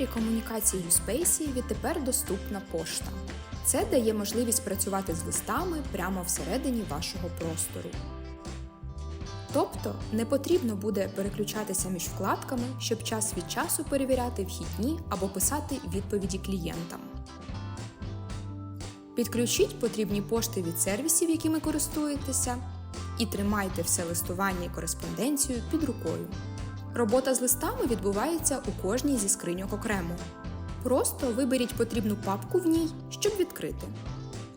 центрі комунікації USpace відтепер доступна пошта. Це дає можливість працювати з листами прямо всередині вашого простору. Тобто не потрібно буде переключатися між вкладками, щоб час від часу перевіряти вхідні або писати відповіді клієнтам. Підключіть потрібні пошти від сервісів, якими користуєтеся, і тримайте все листування і кореспонденцію під рукою. Робота з листами відбувається у кожній зі скриньок окремо. Просто виберіть потрібну папку в ній, щоб відкрити.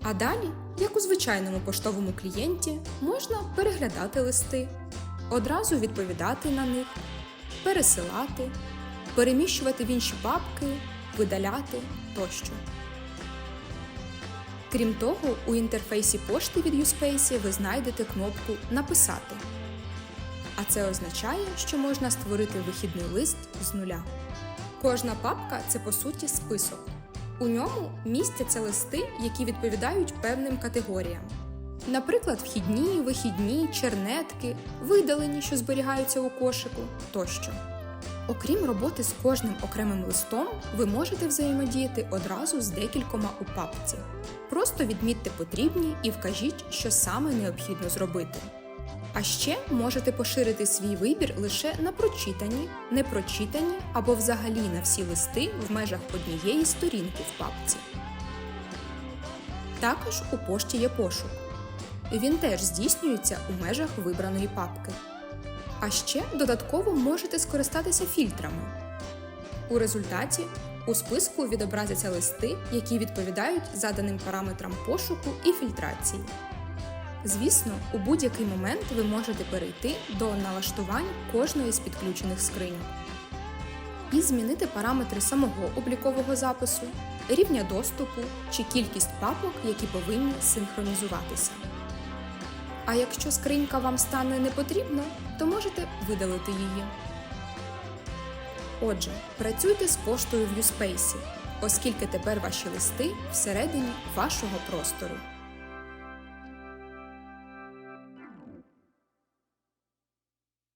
А далі, як у звичайному поштовому клієнті, можна переглядати листи, одразу відповідати на них, пересилати, переміщувати в інші папки, видаляти тощо. Крім того, у інтерфейсі пошти від USpace ви знайдете кнопку Написати. А це означає, що можна створити вихідний лист з нуля. Кожна папка це по суті список. У ньому містяться листи, які відповідають певним категоріям. Наприклад, вхідні, вихідні, чернетки, видалені, що зберігаються у кошику тощо. Окрім роботи з кожним окремим листом, ви можете взаємодіяти одразу з декількома у папці. Просто відмітьте потрібні і вкажіть, що саме необхідно зробити. А ще можете поширити свій вибір лише на прочитані, непрочитані або взагалі на всі листи в межах однієї сторінки в папці. Також у пошті є пошук. Він теж здійснюється у межах вибраної папки. А ще додатково можете скористатися фільтрами. У результаті у списку відобразяться листи, які відповідають заданим параметрам пошуку і фільтрації. Звісно, у будь-який момент ви можете перейти до налаштувань кожної з підключених скриньок і змінити параметри самого облікового запису, рівня доступу чи кількість папок, які повинні синхронізуватися. А якщо скринька вам стане не потрібна, то можете видалити її. Отже, працюйте з поштою в USpace, оскільки тепер ваші листи всередині вашого простору.